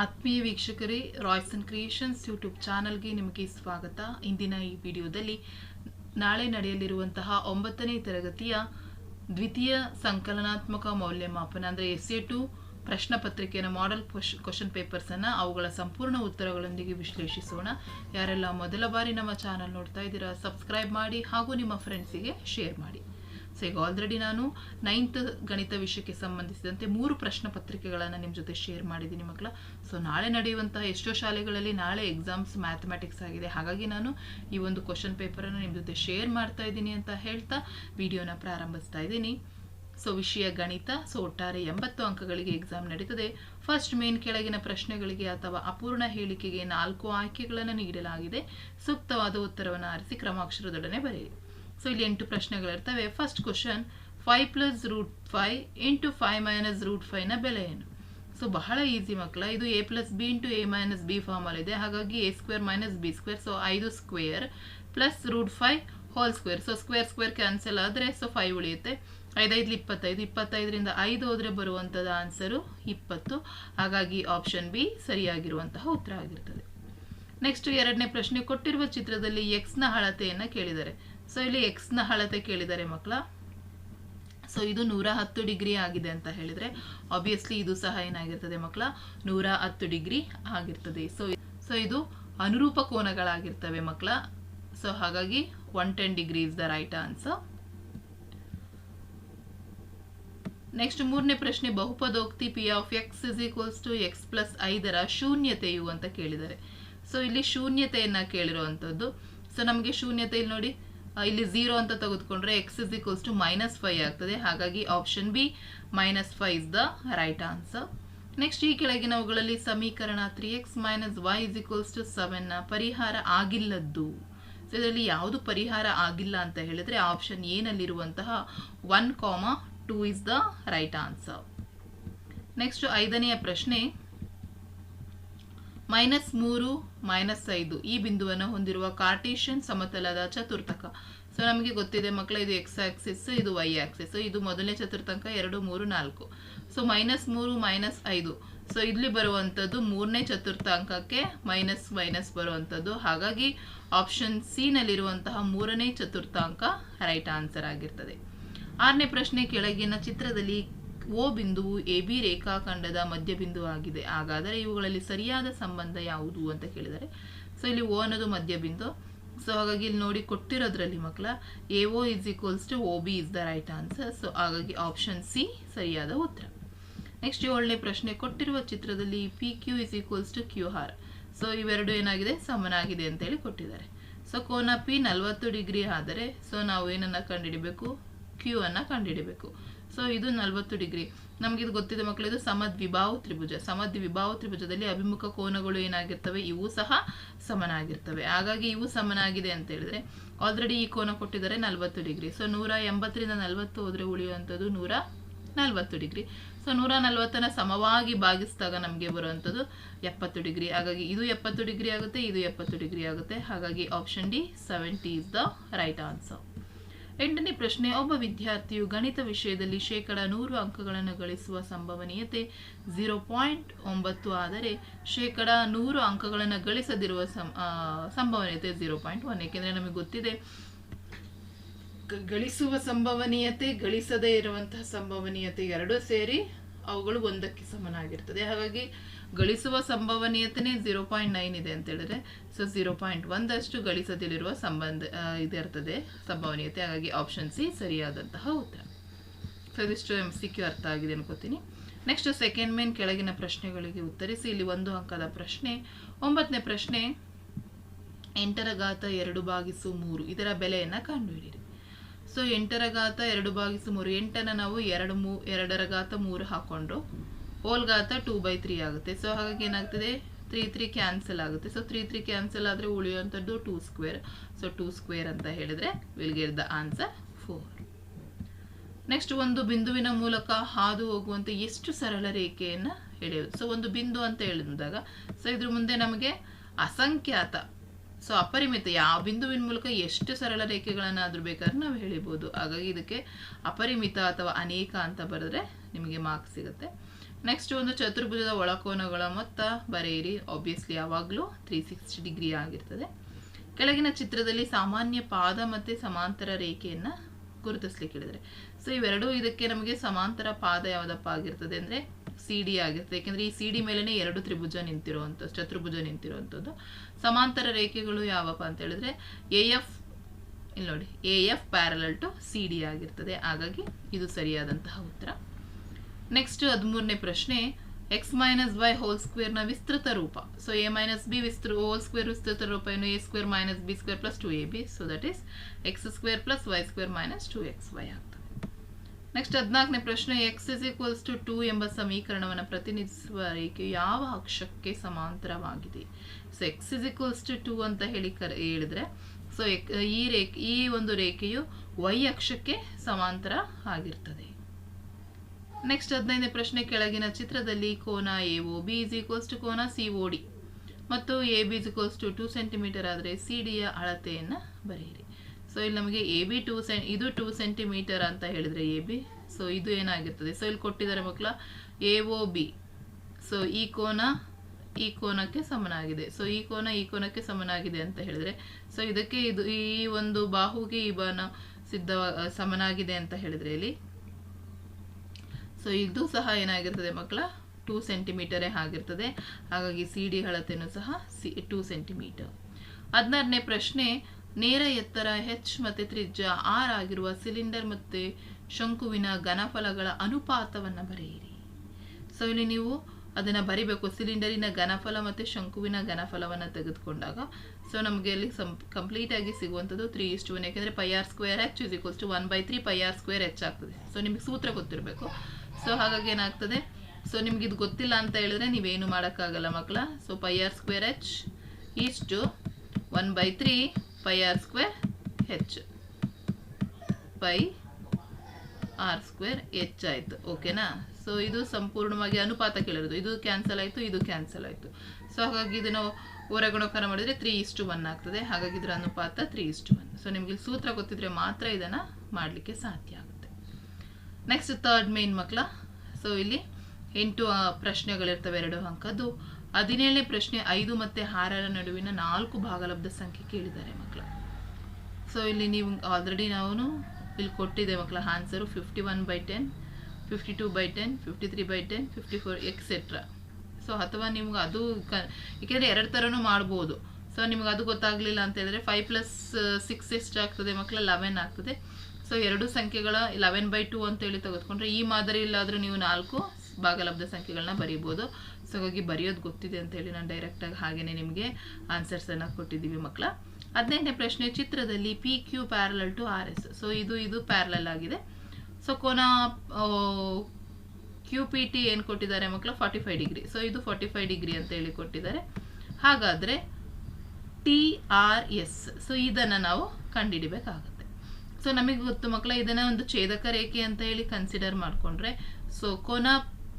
ಆತ್ಮೀಯ ವೀಕ್ಷಕರೇ Royson creations YouTube ಚಾನಲ್ಗೆ ನಿಮಗೆ ಸ್ವಾಗತ. ಇಂದಿನ ಈ ವಿಡಿಯೋದಲ್ಲಿ ನಾಳೆ ನಡೆಯಲಿರುವಂತಹ ಒಂಬತ್ತನೇ ತರಗತಿಯ ದ್ವಿತೀಯ ಸಂಕಲನಾತ್ಮಕ ಮೌಲ್ಯಮಾಪನ, ಅಂದರೆ ಎಸ್ ಎ ಟು ಪ್ರಶ್ನ ಪತ್ರಿಕೆಯ ಮಾಡೆಲ್ ಕ್ವಶನ್ ಪೇಪರ್ಸನ್ನು ಅವುಗಳ ಸಂಪೂರ್ಣ ಉತ್ತರಗಳೊಂದಿಗೆ ವಿಶ್ಲೇಷಿಸೋಣ. ಯಾರೆಲ್ಲ ಮೊದಲ ಬಾರಿ ನಮ್ಮ ಚಾನಲ್ ನೋಡ್ತಾ ಇದ್ದೀರಾ ಸಬ್ಸ್ಕ್ರೈಬ್ ಮಾಡಿ ಹಾಗೂ ನಿಮ್ಮ ಫ್ರೆಂಡ್ಸಿಗೆ ಶೇರ್ ಮಾಡಿ. ಸೊ ಈಗ ಆಲ್ರೆಡಿ ನಾನು ನೈನ್ತ್ ಗಣಿತ ವಿಷಯಕ್ಕೆ ಸಂಬಂಧಿಸಿದಂತೆ ಮೂರು ಪ್ರಶ್ನೆ ಪತ್ರಿಕೆಗಳನ್ನು ನಿಮ್ಮ ಜೊತೆ ಶೇರ್ ಮಾಡಿದ್ದೀನಿ ಮಕ್ಕಳ. ಸೊ ನಾಳೆ ನಡೆಯುವಂತಹ ಎಷ್ಟೋ ಶಾಲೆಗಳಲ್ಲಿ ನಾಳೆ ಎಕ್ಸಾಮ್ಸ್ ಮ್ಯಾಥಮೆಟಿಕ್ಸ್ ಆಗಿದೆ. ಹಾಗಾಗಿ ನಾನು ಈ ಒಂದು ಕ್ವಶನ್ ಪೇಪರನ್ನು ನಿಮ್ಮ ಜೊತೆ ಶೇರ್ ಮಾಡ್ತಾ ಇದ್ದೀನಿ ಅಂತ ಹೇಳ್ತಾ ವಿಡಿಯೋನ ಪ್ರಾರಂಭಿಸ್ತಾ ಇದ್ದೀನಿ. ಸೊ ವಿಷಯ ಗಣಿತ. ಸೊ ಒಟ್ಟಾರೆ ಎಂಬತ್ತು ಅಂಕಗಳಿಗೆ ಎಕ್ಸಾಮ್ ನಡೀತದೆ. ಫಸ್ಟ್ ಮೇನ್ ಕೆಳಗಿನ ಪ್ರಶ್ನೆಗಳಿಗೆ ಅಥವಾ ಅಪೂರ್ಣ ಹೇಳಿಕೆಗೆ ನಾಲ್ಕು ಆಯ್ಕೆಗಳನ್ನು ನೀಡಲಾಗಿದೆ. ಸೂಕ್ತವಾದ ಉತ್ತರವನ್ನು ಆರಿಸಿ ಕ್ರಮಾಕ್ಷರದೊಡನೆ ಬರೆಯಿರಿ. ಸೊ ಇಲ್ಲಿ ಎಂಟು ಪ್ರಶ್ನೆಗಳಿರ್ತವೆ. First question five plus root five into five minus root ಫೈವ್ನ ಬೆಲೆ ಏನು? ಸೊ ಬಹಳ ಈಸಿ ಮಕ್ಕಳ, ಇದು A plus B into A minus B formula ಇದೆ. ಹಾಗಾಗಿ A square minus B square so ಐದು square plus root five whole square so square square cancel ಆದರೆ so five ಉಳಿಯುತ್ತೆ. ಐದೈದು ಇಪ್ಪತ್ತೈದು, ಇಪ್ಪತ್ತೈದರಿಂದ ಐದು ಹೋದರೆ ಬರುವಂಥದ್ದು ಆನ್ಸರು ಇಪ್ಪತ್ತು. ಹಾಗಾಗಿ ಆಪ್ಷನ್ ಬಿ ಸರಿಯಾಗಿರುವಂತಹ ಉತ್ತರ ಆಗಿರ್ತದೆ. ನೆಕ್ಸ್ಟ್ ಎರಡನೇ ಪ್ರಶ್ನೆ, ಕೊಟ್ಟಿರುವ ಚಿತ್ರದಲ್ಲಿ ಎಕ್ಸ್ನ ಅಳತೆಯನ್ನು ಕೇಳಿದ್ದಾರೆ ಸೊ ಇಲ್ಲಿ ಎಕ್ಸ್ನ ಅಳತೆ ಕೇಳಿದ್ದಾರೆ ಮಕ್ಕಳ ಸೊ ಇದು ನೂರ ಹತ್ತು ಡಿಗ್ರಿ ಆಗಿದೆ ಅಂತ ಹೇಳಿದ್ರೆ ಆಬ್ವಿಯಸ್ಲಿ ಇದು ಸಹ ಏನಾಗಿರ್ತದೆ ಮಕ್ಕಳ, ನೂರ ಹತ್ತು ಡಿಗ್ರಿ ಆಗಿರ್ತದೆ. ಸೊ ಸೊ ಇದು ಅನುರೂಪ ಕೋನಗಳಾಗಿರ್ತವೆ ಮಕ್ಕಳ. ಸೊ ಹಾಗಾಗಿ one ten degree is the right answer next ಮೂರನೇ ಪ್ರಶ್ನೆ, ಬಹುಪದೋಕ್ತಿ P of X is equals to X plus ಐದರ ಶೂನ್ಯತೆಯು ಅಂತ ಕೇಳಿದ್ದಾರೆ ಸೊ ಇಲ್ಲಿ ಶೂನ್ಯತೆಯನ್ನ ಕೇಳಿರುವಂಥದ್ದು. ಸೊ ನಮಗೆ ಶೂನ್ಯತೆ ಇಲ್ಲಿ ನೋಡಿ. ಇಲ್ಲಿ ಝೀರೋ ಅಂತ ತೆಗೆದುಕೊಂಡ್ರೆ X is equals to minus five ಆಗ್ತದೆ. ಹಾಗಾಗಿ option B minus five is the right answer next ಈ ಕೆಳಗಿನವುಗಳಲ್ಲಿ ಸಮೀಕರಣ three X minus Y is equals to ನ ಪರಿಹಾರ ಆಗಿಲ್ಲದ್ದು. ಸೊ ಇದರಲ್ಲಿ ಯಾವುದು ಪರಿಹಾರ ಆಗಿಲ್ಲ ಅಂತ ಹೇಳಿದ್ರೆ option ಏನಲ್ಲಿರುವಂತಹ one comma two is the right answer next ಐದನೆಯ ಪ್ರಶ್ನೆ ಮೈನಸ್ ಮೂರು ಮೈನಸ್ ಐದು ಈ ಬಿಂದುವನ್ನು ಹೊಂದಿರುವ ಕಾರ್ಟೇಶಿಯನ್ ಸಮತಲದ ಚತುರ್ಥಕ. ಸೊ ನಮಗೆ ಗೊತ್ತಿದೆ ಮಕ್ಕಳ ಇದು ಎಕ್ಸ್ ಆಕ್ಸಿಸ್ ಇದು ವೈ ಆಕ್ಸಿಸ್ ಇದು ಮೊದಲನೇ ಚತುರ್ಥಾಂಕ ಎರಡು, ಮೂರು, ನಾಲ್ಕು. ಸೊ ಮೈನಸ್ ಮೂರು ಮೈನಸ್ ಐದು. ಸೊ ಇಲ್ಲಿ ಬರುವಂಥದ್ದು ಮೂರನೇ ಚತುರ್ಥಾಂಕಕ್ಕೆ ಮೈನಸ್ ಮೈನಸ್ ಬರುವಂಥದ್ದು. ಹಾಗಾಗಿ ಆಪ್ಷನ್ ಸಿ ನಲ್ಲಿರುವಂತಹ ಮೂರನೇ ಚತುರ್ಥಾಂಕ ರೈಟ್ ಆನ್ಸರ್ ಆಗಿರ್ತದೆ. ಆರನೇ ಪ್ರಶ್ನೆ ಕೆಳಗಿನ ಚಿತ್ರದಲ್ಲಿ ಓ ಬಿಂದುವು ಎ ಬಿ ರೇಖಾಖಂಡದ ಮಧ್ಯಬಿಂದು ಆಗಿದೆ ಹಾಗಾದರೆ ಇವುಗಳಲ್ಲಿ ಸರಿಯಾದ ಸಂಬಂಧ ಯಾವುದು ಅಂತ ಕೇಳಿದರೆ ಸೊ ಇಲ್ಲಿ ಓ ಅನ್ನೋದು ಮಧ್ಯಬಿಂದು ಸೊ ಹಾಗಾಗಿ ಇಲ್ಲಿ ನೋಡಿ ಕೊಟ್ಟಿರೋದ್ರಲ್ಲಿ ಮಕ್ಕಳ A O is equals to O B is the right answer so ಹಾಗಾಗಿ ಆಪ್ಷನ್ ಸಿ ಸರಿಯಾದ ಉತ್ತರ. ನೆಕ್ಸ್ಟ್ ಏಳನೇ ಪ್ರಶ್ನೆ, ಕೊಟ್ಟಿರುವ ಚಿತ್ರದಲ್ಲಿ P Q is equals to Q R so ಇವೆರಡು ಏನಾಗಿದೆ? ಸಮನಾಗಿದೆ ಅಂತೇಳಿ ಕೊಟ್ಟಿದ್ದಾರೆ. ಸೊ ಕೋನ ಪಿ ನಲ್ವತ್ತು ಡಿಗ್ರಿ ಆದರೆ ಸೊ ನಾವು ಏನನ್ನ ಕಂಡುಹಿಡಿಬೇಕು ಕ್ಯೂ ಅನ್ನ ಕಂಡುಹಿಡಿಬೇಕು ಸೊ ಇದು ನಲವತ್ತು ಡಿಗ್ರಿ. ನಮಗೆ ಇದು ಗೊತ್ತಿದೆ ಮಕ್ಕಳು ಇದು ಸಮದ್ವಿಭಾವ ತ್ರಿಭುಜ. ಸಮದ್ವಿಭಾವ ತ್ರಿಭುಜದಲ್ಲಿ ಅಭಿಮುಖ ಕೋನಗಳು ಏನಾಗಿರ್ತವೆ? ಇವು ಸಹ ಸಮನಾಗಿರ್ತವೆ. ಹಾಗಾಗಿ ಇವು ಸಮನಾಗಿದೆ ಅಂತ ಹೇಳಿದ್ರೆ ಆಲ್ರೆಡಿ ಈ ಕೋನ ಕೊಟ್ಟಿದ್ದಾರೆ ನಲವತ್ತು ಡಿಗ್ರಿ. ಸೊ ನೂರ ಎಂಬತ್ತರಿಂದ ನಲವತ್ತು ಹೋದ್ರೆ ಉಳಿಯುವಂಥದ್ದು ನೂರ ನಲವತ್ತು ಡಿಗ್ರಿ. ಸೊ ನೂರ ನಲವತ್ತನ್ನ ಸಮವಾಗಿ ಭಾಗಿಸಿದಾಗ ನಮಗೆ ಬರುವಂಥದ್ದು ಎಪ್ಪತ್ತು ಡಿಗ್ರಿ. ಹಾಗಾಗಿ ಇದು ಎಪ್ಪತ್ತು ಡಿಗ್ರಿ ಆಗುತ್ತೆ, ಇದು ಎಪ್ಪತ್ತು ಡಿಗ್ರಿ ಆಗುತ್ತೆ. ಹಾಗಾಗಿ option D seventy is the right answer ಎಂಟನೇ ಪ್ರಶ್ನೆ, ಒಬ್ಬ ವಿದ್ಯಾರ್ಥಿಯು ಗಣಿತ ವಿಷಯದಲ್ಲಿ ಶೇಕಡ ನೂರು ಅಂಕಗಳನ್ನು ಗಳಿಸುವ ಸಂಭವನೀಯತೆ ಝೀರೋ ಪಾಯಿಂಟ್ ಒಂಬತ್ತು ಆದರೆ ಶೇಕಡ ನೂರು ಅಂಕಗಳನ್ನು ಗಳಿಸದಿರುವ ಸಂಭವನೀಯತೆ ಝೀರೋ ಪಾಯಿಂಟ್ ಒನ್ ಏಕೆಂದರೆ ನಮಗೆ ಗೊತ್ತಿದೆ ಗಳಿಸುವ ಸಂಭವನೀಯತೆ ಗಳಿಸದೇ ಇರುವಂತಹ ಸಂಭವನೀಯತೆ ಎರಡೂ ಸೇರಿ ಅವುಗಳು ಒಂದಕ್ಕೆ ಸಮನಾಗಿರ್ತದೆ. ಹಾಗಾಗಿ ಗಳಿಸುವ ಸಂಭವನೀಯತೆನೇ ಝೀರೋ ಪಾಯಿಂಟ್ ನೈನ್ ಇದೆ ಅಂತ ಹೇಳಿದ್ರೆ ಸೊ ಝೀರೋ ಪಾಯಿಂಟ್ ಒಂದಷ್ಟು ಗಳಿಸದಿರುವ ಸಂಬಂಧ ಇದಿರ್ತದೆ ಸಂಭವನೀಯತೆ. ಹಾಗಾಗಿ ಆಪ್ಷನ್ ಸಿ ಸರಿಯಾದಂತಹ ಉತ್ತರ. ಸೊ ಇದಿಷ್ಟು ಎಂ ಸಿ ಕ್ಯೂ ಅರ್ಥ ಆಗಿದೆ ಅನ್ಕೋತೀನಿ. ನೆಕ್ಸ್ಟ್ ಸೆಕೆಂಡ್ ಮೇನ್ ಕೆಳಗಿನ ಪ್ರಶ್ನೆಗಳಿಗೆ ಉತ್ತರಿಸಿ. ಇಲ್ಲಿ ಒಂದು ಅಂಕದ ಪ್ರಶ್ನೆ. ಒಂಬತ್ತನೇ ಪ್ರಶ್ನೆ ಎಂಟರ ಘಾತ ಎರಡು ಬಾಗಿಸು ಮೂರು. ಇದರ ಬೆಲೆಯನ್ನು ಕಂಡುಹಿಡಿಯಿರಿ. ಸೊ ಎಂಟರ ಘಾತ ಎರಡು ಬಾಗಿಸು ಮೂರು. ಎಂಟನ್ನು ನಾವು ಎರಡು ಮೂ ಎರಡರ ಘಾತ ಮೂರು ಹಾಕೊಂಡು ಹೋಲ್ ಗಾತ ಟೂ ಬೈ ತ್ರೀ ಆಗುತ್ತೆ. ಸೊ ಹಾಗಾಗಿ ಏನಾಗ್ತದೆ? ತ್ರೀ ತ್ರೀ ಕ್ಯಾನ್ಸಲ್ ಆಗುತ್ತೆ. ಸೊ ತ್ರೀ ತ್ರೀ ಕ್ಯಾನ್ಸಲ್ ಆದರೆ ಉಳಿಯುವಂಥದ್ದು two square so two square ಅಂತ ಹೇಳಿದರೆ will get the answer four next ಒಂದು ಬಿಂದುವಿನ ಮೂಲಕ ಹಾದು ಹೋಗುವಂತೆ ಎಷ್ಟು ಸರಳ ರೇಖೆಯನ್ನು ಹೇಳಿ ಸೊ ಒಂದು ಬಿಂದು ಅಂತ ಹೇಳಿದಾಗ ಸೊ ಇದ್ರ ಮುಂದೆ ನಮಗೆ ಅಸಂಖ್ಯಾತ ಸೊ ಅಪರಿಮಿತ ಯಾವ ಬಿಂದುವಿನ ಮೂಲಕ ಎಷ್ಟು ಸರಳ ರೇಖೆಗಳನ್ನು ಆದರೂ ಬೇಕಾದ್ರೆ ನಾವು ಹೇಳಿಬೋದು ಹಾಗಾಗಿ ಇದಕ್ಕೆ ಅಪರಿಮಿತ ಅಥವಾ ಅನೇಕ ಅಂತ ಬರೆದ್ರೆ ನಿಮಗೆ ಮಾರ್ಕ್ಸ್ ಸಿಗುತ್ತೆ. ನೆಕ್ಸ್ಟ್ ಒಂದು ಚತುರ್ಭುಜದ ಒಳಕೋನಗಳ ಮೊತ್ತ ಬರೆಯಿರಿ. ಆಬ್ವಿಯಸ್ಲಿ ಯಾವಾಗಲೂ ತ್ರೀ ಸಿಕ್ಸ್ಟಿ ಡಿಗ್ರಿ ಆಗಿರ್ತದೆ. ಕೆಳಗಿನ ಚಿತ್ರದಲ್ಲಿ ಸಾಮಾನ್ಯ ಪಾದ ಮತ್ತು ಸಮಾಂತರ ರೇಖೆಯನ್ನು ಗುರುತಿಸ್ಲಿಕ್ಕೆ ಹೇಳಿದರೆ ಸೊ ಇವೆರಡೂ ಇದಕ್ಕೆ ನಮಗೆ ಸಮಾಂತರ ಪಾದ ಯಾವುದಪ್ಪ ಆಗಿರ್ತದೆ ಅಂದರೆ ಸಿ ಡಿ ಆಗಿರ್ತದೆ. ಯಾಕೆಂದರೆ ಈ ಸಿ ಡಿ ಮೇಲೇ ಎರಡು ತ್ರಿಭುಜ ನಿಂತಿರುವಂಥದ್ದು ಚತುರ್ಭುಜ ನಿಂತಿರುವಂಥದ್ದು. ಸಮಾಂತರ ರೇಖೆಗಳು ಯಾವಪ್ಪ ಅಂತ ಹೇಳಿದ್ರೆ ಎ ಎಫ್ ಇಲ್ಲಿ ನೋಡಿ A F parallel to C D ಆಗಿರ್ತದೆ. ಹಾಗಾಗಿ ಇದು ಸರಿಯಾದಂತಹ ಉತ್ತರ. ನೆಕ್ಸ್ಟ್ ಹದಿಮೂರನೇ ಪ್ರಶ್ನೆ ಎಕ್ಸ್ ಮೈನಸ್ ವೈ ಹೋಲ್ ಸ್ಕ್ವೇರ್ನ ವಿಸ್ತೃತ ರೂಪ. ಸೊ ಎ ಮೈನಸ್ ಬಿ ವಿಸ್ತೃ ಹೋಲ್ ಸ್ಕ್ವೇರ್ ವಿಸ್ತೃತ ರೂಪ ಏನು? A square minus B square plus two A B so that is X square plus Y square minus two X Y ಆಗ್ತದೆ. Next ಹದಿನಾಲ್ಕನೇ ಪ್ರಶ್ನೆ X is equals to two ಎಂಬ ಸಮೀಕರಣವನ್ನು ಪ್ರತಿನಿಧಿಸುವ ರೇಖೆ ಯಾವ ಅಕ್ಷಕ್ಕೆ ಸಮಾಂತರವಾಗಿದೆ? So X is equals to two ಅಂತ ಹೇಳಿ ಕರೆ, ಹೇಳಿದ್ರೆ ಸೊ ಈ ರೇಖೆ, ಈ ಒಂದು ರೇಖೆಯು ವೈ ಅಕ್ಷಕ್ಕೆ ಸಮಾಂತರ ಆಗಿರ್ತದೆ. ನೆಕ್ಸ್ಟ್ ಹದಿನೈದನೇ ಪ್ರಶ್ನೆ ಕೆಳಗಿನ ಚಿತ್ರದಲ್ಲಿ ಕೋನ A O B is equals to ಕೋನ ಸಿ ಒ ಡಿ ಮತ್ತು A B is equals to two centimetre ಆದರೆ ಸಿ ಡಿಯ ಅಳತೆಯನ್ನು ಬರೆಯಿರಿ. ಸೊ ಇಲ್ಲಿ ನಮಗೆ ಎ ಬಿ ಟೂ ಸೆಂ ಇದು ಟೂ ಸೆಂಟಿಮೀಟರ್ ಅಂತ ಹೇಳಿದರೆ ಎ ಬಿ ಸೊ ಇದು ಏನಾಗಿರ್ತದೆ? ಸೊ ಇಲ್ಲಿ ಕೊಟ್ಟಿದ್ದಾರೆ ಮಕ್ಕಳ ಎ ಒ ಬಿ ಸೊ ಈ ಕೋನ, ಈ ಕೋನಕ್ಕೆ ಸಮನಾಗಿದೆ. ಸೊ ಈ ಕೋನ, ಈ ಕೋನಕ್ಕೆ ಸಮನಾಗಿದೆ ಅಂತ ಹೇಳಿದ್ರೆ ಸೊ ಇದಕ್ಕೆ ಇದು ಈ ಒಂದು ಬಾಹುಗೆ ಈ ಬಾನ ಸಿದ್ಧ ಸಮನಾಗಿದೆ ಅಂತ ಹೇಳಿದ್ರೆ ಇಲ್ಲಿ ಸೊ ಇದು ಸಹ ಏನಾಗಿರ್ತದೆ ಮಕ್ಕಳ? ಟೂ ಸೆಂಟಿಮೀಟರೇ ಆಗಿರ್ತದೆ. ಹಾಗಾಗಿ ಸಿ ಡಿ ಅಳತೆಯೂ ಸಹ ಸಿ ಟೂ ಸೆಂಟಿಮೀಟರ್ ಹದಿನಾರನೇ ಪ್ರಶ್ನೆ, ನೇರ ಎತ್ತರ ಹೆಚ್ ಮತ್ತು ತ್ರಿಜ್ಯ ಆರ್ ಆಗಿರುವ ಸಿಲಿಂಡರ್ ಮತ್ತು ಶಂಕುವಿನ ಘನಫಲಗಳ ಅನುಪಾತವನ್ನು ಬರೆಯಿರಿ. ಸೊ ಇಲ್ಲಿ ನೀವು ಅದನ್ನು ಬರಿಬೇಕು. ಸಿಲಿಂಡರಿನ ಘನಫಲ ಮತ್ತು ಶಂಕುವಿನ ಘನಫಲವನ್ನು ತೆಗೆದುಕೊಂಡಾಗ ಸೊ ನಮಗೆ ಅಲ್ಲಿ ಸಂ ಕಂಪ್ಲೀಟಾಗಿ ಸಿಗುವಂಥದ್ದು ತ್ರೀ ಇಷ್ಟು ಒನ್ ಯಾಕೆಂದರೆ pi R square H is equals to one by three pi R square H ಆಗ್ತದೆ. ಸೊ ನಿಮಗೆ ಸೂತ್ರ ಗೊತ್ತಿರಬೇಕು. ಸೊ ಹಾಗಾಗಿ ಏನಾಗ್ತದೆ? ಸೊ ನಿಮ್ಗೆ ಇದು ಗೊತ್ತಿಲ್ಲ ಅಂತ ಹೇಳಿದ್ರೆ ನೀವೇನು ಮಾಡೋಕ್ಕಾಗಲ್ಲ ಮಕ್ಕಳ so pi R square H is to one by three pi R square H pi R square H ಆಯಿತು. ಓಕೆನಾ ಸೊ ಇದು ಸಂಪೂರ್ಣವಾಗಿ ಅನುಪಾತ ಕೇಳಿರೋದು. ಇದು ಕ್ಯಾನ್ಸಲ್ ಆಯಿತು, ಇದು ಕ್ಯಾನ್ಸಲ್ ಆಯಿತು. ಸೊ ಹಾಗಾಗಿ ಇದನ್ನು ಹೊರಗುಣಕರ ಮಾಡಿದರೆ ತ್ರೀ ಇಷ್ಟು ಒನ್ ಆಗ್ತದೆ. ಹಾಗಾಗಿ ಇದರ ಅನುಪಾತ ತ್ರೀ ಇಷ್ಟು ಒನ್ ಸೊ ನಿಮಗೆ ಸೂತ್ರ ಗೊತ್ತಿದ್ರೆ ಮಾತ್ರ ಇದನ್ನು ಮಾಡಲಿಕ್ಕೆ ಸಾಧ್ಯ ಆಗುತ್ತೆ. ನೆಕ್ಸ್ಟ್ ತರ್ಡ್ ಮೇನ್ ಮಕ್ಕಳ. ಸೊ ಇಲ್ಲಿ ಎಂಟು ಪ್ರಶ್ನೆಗಳಿರ್ತವೆ, ಎರಡು ಅಂಕದ್ದು. ಹದಿನೇಳನೇ ಪ್ರಶ್ನೆ ಐದು ಮತ್ತು ಆರರ ನಡುವಿನ ನಾಲ್ಕು ಭಾಗಲಬ್ಧ ಸಂಖ್ಯೆ ಕೇಳಿದ್ದಾರೆ ಮಕ್ಕಳ. ಸೊ ಇಲ್ಲಿ ನೀವು ಆಲ್ರೆಡಿ ನಾವು ಇಲ್ಲಿ ಕೊಟ್ಟಿದೆ ಮಕ್ಕಳ answer fifty one by ten fifty two by ten fifty three by ten fifty four etcetera so ಅಥವಾ ನಿಮ್ಗೆ ಅದು ಕ ಏಕೆಂದರೆ ಎರಡು ಥರನೂ ಮಾಡ್ಬೋದು. ಸೊ ನಿಮ್ಗೆ ಅದು ಗೊತ್ತಾಗಲಿಲ್ಲ ಅಂತ ಹೇಳಿದ್ರೆ ಫೈವ್ ಪ್ಲಸ್ ಸಿಕ್ಸ್ ಎಷ್ಟು ಆಗ್ತದೆ ಮಕ್ಕಳ? ಲೆವೆನ್ ಆಗ್ತದೆ. ಸೊ ಎರಡು ಸಂಖ್ಯೆಗಳ ಲೆವೆನ್ ಬೈ ಟು ಅಂತೇಳಿ ತೆಗೆದುಕೊಂಡ್ರೆ ಈ ಮಾದರಿ ಮಾದರಿಯಲ್ಲಾದರೂ ನೀವು ನಾಲ್ಕು ಭಾಗಲಬ್ಧ ಸಂಖ್ಯೆಗಳನ್ನ ಬರೀಬೋದು. ಸೊ ಹಾಗಾಗಿ ಬರೆಯೋದು ಗೊತ್ತಿದೆ ಅಂತೇಳಿ ನಾನು ಡೈರೆಕ್ಟಾಗಿ ಹಾಗೇನೆ ನಿಮಗೆ ಆನ್ಸರ್ಸನ್ನು ಕೊಟ್ಟಿದ್ದೀವಿ ಮಕ್ಕಳ ಹದಿನೆಂಟನೇ ಪ್ರಶ್ನೆ, ಚಿತ್ರದಲ್ಲಿ P Q parallel to R S so ಇದು ಇದು ಪ್ಯಾರಲಲ್ ಆಗಿದೆ. ಸೊ ಕೋನ ಕ್ಯೂ ಪಿ ಟಿ ಏನು ಕೊಟ್ಟಿದ್ದಾರೆ ಮಕ್ಕಳು ಫಾರ್ಟಿ ಫೈವ್ ಡಿಗ್ರಿ ಸೊ ಇದು ಫಾರ್ಟಿ ಫೈವ್ ಡಿಗ್ರಿ ಅಂತ ಹೇಳಿ ಕೊಟ್ಟಿದ್ದಾರೆ. ಹಾಗಾದರೆ ಟಿ ಆರ್ ಎಸ್ ಸೊ ಇದನ್ನು ನಾವು ಕಂಡುಹಿಡಿಬೇಕಾಗುತ್ತೆ ಸೊ ನಮಗೆ ಗೊತ್ತು ಮಕ್ಕಳ ಇದನ್ನ ಒಂದು ಛೇದಕ ರೇಖೆ ಅಂತ ಹೇಳಿ ಕನ್ಸಿಡರ್ ಮಾಡಿಕೊಂಡ್ರೆ. ಸೊ ಕೋನ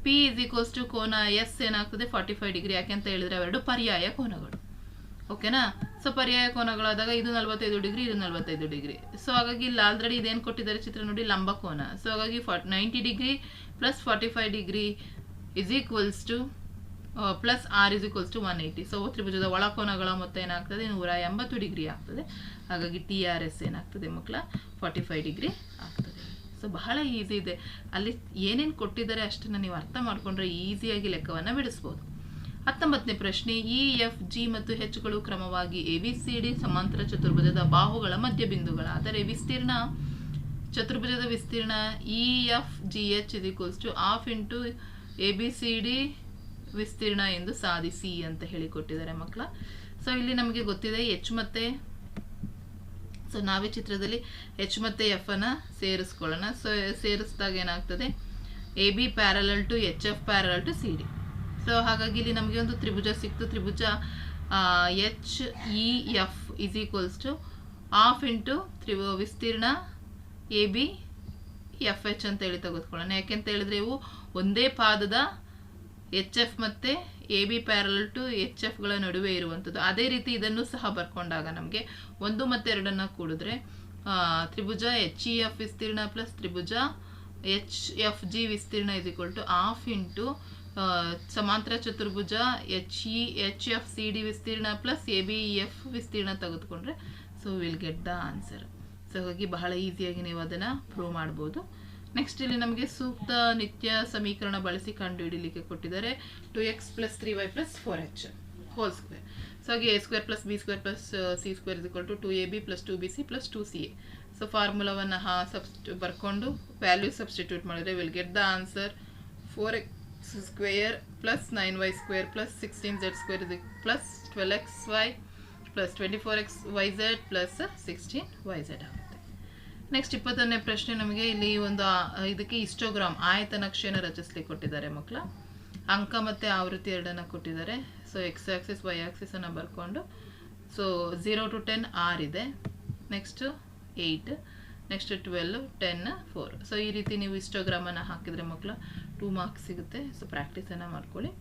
ಪಿ ಇಸ್ ಈಕ್ವಲ್ಸ್ ಟು ಕೋನ ಎಸ್ ಏನಾಗ್ತದೆ? ಫಾರ್ಟಿ ಫೈವ್ ಡಿಗ್ರಿ ಯಾಕೆ ಅಂತ ಹೇಳಿದ್ರೆ ಅವೆರಡು ಪರ್ಯಾಯ ಕೋನಗಳು. ಓಕೆನಾ? ಸೊ ಪರ್ಯಾಯ ಕೋನಗಳಾದಾಗ ಇದು ನಲವತ್ತೈದು ಡಿಗ್ರಿ ಇದು ನಲವತ್ತೈದು ಡಿಗ್ರಿ ಸೊ ಹಾಗಾಗಿ ಇಲ್ಲಿ ಆಲ್ರೆಡಿ ಇದೇನು ಕೊಟ್ಟಿದ್ದಾರೆ ಚಿತ್ರ ನೋಡಿ, ಲಂಬ ಕೋನ. ಸೊ ಹಾಗಾಗಿ forty ninety degree plus forty five degree is equals to plus R is equals to one eighty so ತ್ರಿಭುಜದ ಒಳಕೋನಗಳ ಮೊತ್ತ ಏನಾಗ್ತದೆ? ನೂರ ಎಂಬತ್ತು ಡಿಗ್ರಿ ಆಗ್ತದೆ. ಹಾಗಾಗಿ ಟಿ ಆರ್ ಎಸ್ ಏನಾಗ್ತದೆ ಮಕ್ಕಳ? ಫಾರ್ಟಿ ಫೈವ್ ಡಿಗ್ರಿ ಆಗ್ತದೆ. ಸೊ ಬಹಳ ಈಸಿ ಇದೆ. ಅಲ್ಲಿ ಏನೇನು ಕೊಟ್ಟಿದ್ದಾರೆ ಅಷ್ಟನ್ನು ನೀವು ಅರ್ಥ ಮಾಡಿಕೊಂಡ್ರೆ ಈಸಿಯಾಗಿ ಲೆಕ್ಕವನ್ನು ಬಿಡಿಸ್ಬೋದು. ಹತ್ತೊಂಬತ್ತನೇ ಪ್ರಶ್ನೆ ಇ ಎಫ್ ಜಿ ಮತ್ತು ಹೆಚ್ಗಳು ಕ್ರಮವಾಗಿ ಎ ಬಿ ಸಿ ಡಿ ಸಮಾಂತರ ಚತುರ್ಭುಜದ ಬಾಹುಗಳ ಮಧ್ಯಬಿಂದುಗಳಾದರೆ ವಿಸ್ತೀರ್ಣ? ಚತುರ್ಭುಜದ ವಿಸ್ತೀರ್ಣ E F G H is equals to half into A B C D ವಿಸ್ತೀರ್ಣ ಎಂದು ಸಾಧಿಸಿ ಅಂತ ಹೇಳಿ ಕೊಟ್ಟಿದ್ದಾರೆ ಮಕ್ಕಳ. ಸೊ ಇಲ್ಲಿ ನಮಗೆ ಗೊತ್ತಿದೆ ಎಚ್ ಮತ್ತೆ ಸೊ ನಾವೇ ಚಿತ್ರದಲ್ಲಿ ಎಚ್ ಮತ್ತೆ ಎಫ್ ಅನ್ನು ಸೇರಿಸ್ಕೊಳ್ಳೋಣ. ಸೊ ಸೇರಿಸಿದಾಗ ಏನಾಗ್ತದೆ? A B parallel to H F parallel to C D so ಹಾಗಾಗಿ ಇಲ್ಲಿ ನಮಗೆ ಒಂದು ತ್ರಿಭುಜ ಸಿಕ್ತು. ತ್ರಿಭುಜ H E F is equals to half into three ವಿಸ್ತೀರ್ಣ ಎ ಬಿ ಎಫ್ ಎಚ್ ಅಂತ ಹೇಳಿ ತೆಗೆದುಕೊಳ್ಳೋಣ. ಯಾಕೆಂತ ಹೇಳಿದ್ರೆ ಇವು ಒಂದೇ ಪಾದದ ಎಚ್ ಎಫ್ ಮತ್ತು A B parallel to H ಎಫ್ಗಳ ನಡುವೆ ಇರುವಂಥದ್ದು ಅದೇ ರೀತಿ ಇದನ್ನು ಸಹ ಬರ್ಕೊಂಡಾಗ ನಮಗೆ ಒಂದು ಮತ್ತು ಎರಡನ್ನು ಕೂಡಿದ್ರೆ ತ್ರಿಭುಜ ಎಚ್ ಇ ಎಫ್ ವಿಸ್ತೀರ್ಣ ಪ್ಲಸ್ ತ್ರಿಭುಜ ಎಚ್ ಎಫ್ ಜಿ ವಿಸ್ತೀರ್ಣ is equal to half into ಸಮಾಂತರ ಚತುರ್ಭುಜ H E H F C D ವಿಸ್ತೀರ್ಣ ಪ್ಲಸ್ ಎ ಬಿ ಎಫ್ ವಿಸ್ತೀರ್ಣ ತೆಗೆದುಕೊಂಡ್ರೆ so will get the answer so ಹಾಗಾಗಿ ಬಹಳ ಈಸಿಯಾಗಿ ನೀವು ಅದನ್ನು ಪ್ರೂವ್ ಮಾಡ್ಬೋದು. ನೆಕ್ಸ್ಟ್ ಇಲ್ಲಿ ನಮಗೆ ಸೂಕ್ತ ನಿತ್ಯ ಸಮೀಕರಣ ಬಳಸಿ ಕಂಡುಹಿಡಿಲಿಕ್ಕೆ ಕೊಟ್ಟಿದ್ದಾರೆ. Two X plus three Y plus four H whole square so ಹಾಗೆ A square plus B square plus C square is two two A B plus two B C plus two C A so ಫಾರ್ಮುಲಾವನ್ನು ಹಾ ಸಬ್ಸ್ಟಿ ಬರ್ಕೊಂಡು value substitute ಮಾಡಿದ್ರೆ will get the answer four X square plus nine Y square plus sixteen Z square is plus twelve X Y plus twenty four X Y Z plus sixteen Y Z ಆಗುತ್ತೆ next ಇಪ್ಪತ್ತನೇ ಪ್ರಶ್ನೆ ನಮಗೆ ಇಲ್ಲಿ ಒಂದು ಇದಕ್ಕೆ ಇಸ್ಟೋಗ್ರಾಮ್ ಆಯತ ನಕ್ಷೆಯನ್ನು ರಚಿಸ್ಲಿಕ್ಕೆ ಕೊಟ್ಟಿದ್ದಾರೆ ಮಕ್ಕಳ. ಅಂಕ ಮತ್ತು ಆವೃತ್ತಿ ಎರಡನ್ನು ಕೊಟ್ಟಿದ್ದಾರೆ. ಸೊ ಎಕ್ಸ್ ಆಕ್ಸಿಸ್ ವೈ ಆಕ್ಸಿಸನ್ನು ಬರ್ಕೊಂಡು so zero to ten are ಇದೆ. Next eight next twelve ten four so ಈ ರೀತಿ ನೀವು ಇಸ್ಟೋಗ್ರಾಮನ್ನು ಹಾಕಿದರೆ ಮಕ್ಕಳ ಟೂ ಮಾರ್ಕ್ಸ್ ಸಿಗುತ್ತೆ. ಸೊ ಪ್ರಾಕ್ಟೀಸನ್ನು ಮಾಡ್ಕೊಳ್ಳಿ.